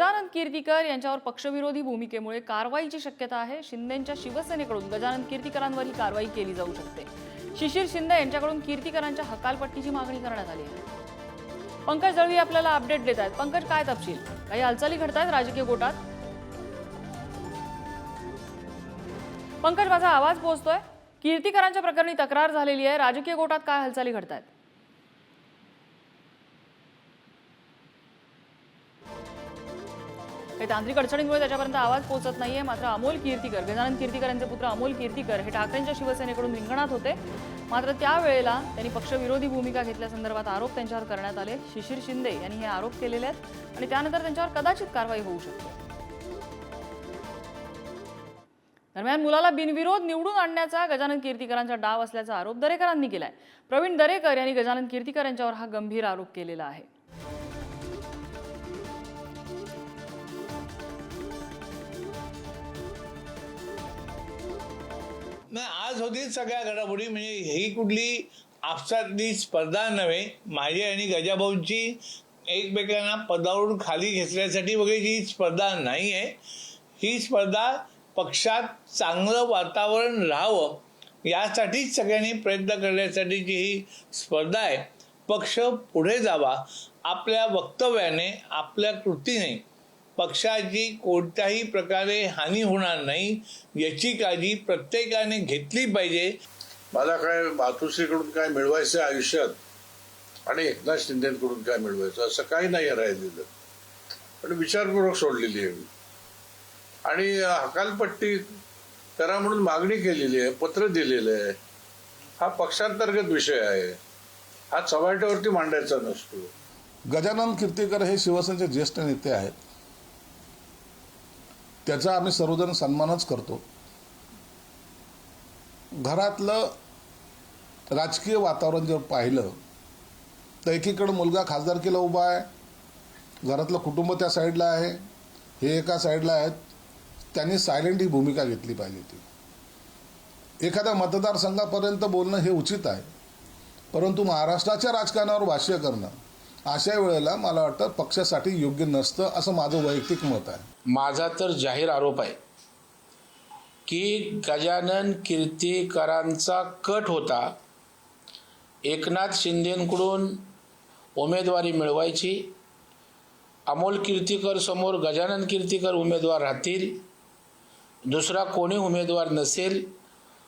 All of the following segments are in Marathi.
गजानन कीर्तीकर यांच्यावर पक्षविरोधी भूमिकेमुळे कारवाईची शक्यता आहे. शिंदेच्या शिवसेनेकडून गजानन कीर्तीकरांवर ही कारवाई केली जाऊ शकते. शिशिर शिंदे यांच्याकडून कीर्तीकरांच्या हकालपट्टीची मागणी करण्यात आली आहे. पंकज दळवी आपल्याला अपडेट देत आहेत. पंकज काय तपशील? काही हालचाली घडत आहेत राजकीय गोटात? पंकज माझा आवाज पोहोचतोय. कीर्तीकरांच्या प्रकरणी तक्रार झालेली आहे. राजकीय गोटात काय हालचाली घडत काही तांत्रिक अडचणींमुळे त्याच्यापर्यंत आवाज पोहोचत नाहीये. मात्र अमोल कीर्तीकर गजानन कीर्तीकर यांचे पुत्र अमोल कीर्तीकर हे ठाकरेंच्या शिवसेनेकडून रिंगणात होते. मात्र त्यावेळेला त्यांनी पक्षविरोधी भूमिका घेतल्यासंदर्भात आरोप त्यांच्यावर करण्यात आले. शिशिर शिंदे यांनी हे आरोप केलेले आहेत आणि त्यानंतर त्यांच्यावर कदाचित कारवाई होऊ शकते. दरम्यान मुलाला बिनविरोध निवडून आणण्याचा गजानन कीर्तीकरांचा डाव असल्याचा आरोप दरेकरांनी केलाय. प्रवीण दरेकर यांनी गजानन कीर्तीकर यांच्यावर हा गंभीर आरोप केलेला आहे. नाही आज होती सगळ्या घडामोडी म्हणजे ही कुठली आपसातली स्पर्धा नव्हे माझी आणि गजाभाऊंची एकमेकांना पदावरून खाली घेतल्यासाठी वगैरे ही स्पर्धा नाही आहे ही स्पर्धा पक्षात चांगलं वातावरण राहावं यासाठीच सगळ्यांनी प्रयत्न करण्यासाठीची ही स्पर्धा आहे पक्ष पुढे जावा आपल्या वक्तव्याने आपल्या कृतीने पक्षाची कोणत्याही प्रकारे हानी होणार नाही याची काळजी प्रत्येकाने घेतली पाहिजे. मला काय मातोश्रीकडून काय मिळवायचं आयुष्यात? आणि एकनाथ शिंदेकडून काय मिळवायचं? असं काही नाही राहिलेलं. पण विचारपूर्वक सोडलेली आहे मी. आणि हकालपट्टी करा म्हणून मागणी केलेली आहे पत्र दिलेलं आहे. हा पक्षांतर्गत विषय आहे. हा चव्हाट्यावरती मांडायचा नसतो. गजानन कीर्तीकर हे शिवसेनेचे ज्येष्ठ नेते आहेत. त्याचा आम्ही सर्वजण सन्मानच करतो. घरातलं राजकीय वातावरण जर पाहिलं तर एकीकडं मुलगा खासदारकीला उभा आहे घरातलं कुटुंब त्या साईडला आहे हे एका साईडला आहेत त्यांनी सायलेंट ही भूमिका घेतली पाहिजे ती. एखाद्या मतदारसंघापर्यंत बोलणं हे उचित आहे परंतु महाराष्ट्राच्या राजकारणावर भाष्य करणं अशा वेळेला मला वाटतं पक्षासाठी योग्य नसतं असं माझं वैयक्तिक मत आहे. माझा तर जाहीर आरोप आहे की गजानन कीर्तीकरांचा कट होता. एकनाथ शिंदेंकडून उमेदवारी मिळवायची. अमोल कीर्तीकर समोर गजानन कीर्तीकर उमेदवार राहतील. दुसरा कोणी उमेदवार नसेल.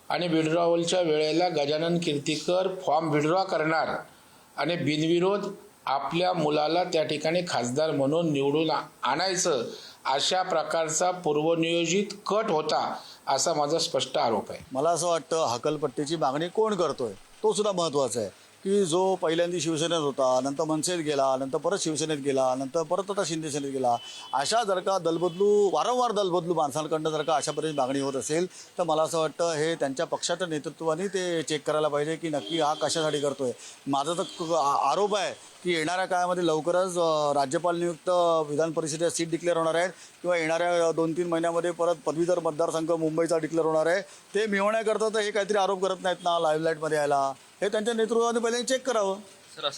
आणि विड्रॉवलच्या वेळेला गजानन कीर्तीकर फॉर्म विड्रॉ करणार. आणि बिनविरोध आपल्या मुलाला त्या ठिकाणी खासदार म्हणून निवडून आणायचं अशा प्रकारचा पूर्वनियोजित कट होता असा माझा स्पष्ट आरोप आहे. मला असं वाटतं हकलपट्टीची मागणी कोण करतोय? तो सुद्धा महत्त्वाचा आहे. की जो पहिल्यांदा शिवसेनेत होता नंतर मनसेत गेला नंतर परत शिवसेनेत गेला नंतर परत आता शिंदे सेनेत गेला अशा जर का दलबदलू वारंवार दलबदलू माणसांकडनं जर का अशापर्यंत मागणी होत असेल तर मला असं वाटतं हे त्यांच्या पक्षाच्या नेतृत्वाने ते चेक करायला पाहिजे की नक्की हा कशासाठी करतोय. माझा तर क- आरोप आहे की येणाऱ्या काळामध्ये लवकरच राज्यपाल नियुक्त विधान परिषदेत सीट डिक्लेअर होणार आहेत किंवा येणाऱ्या दोन तीन महिन्यामध्ये परत पदवीधर मतदारसंघ मुंबईचा डिक्लेअर होणार आहे. ते मिळवण्याकरता तर हे काहीतरी आरोप करत नाहीत ना लाईव्ह लाईटमध्ये यायला. हे त्यांच्या नेतृत्वाने पहिले चेक करावं. सर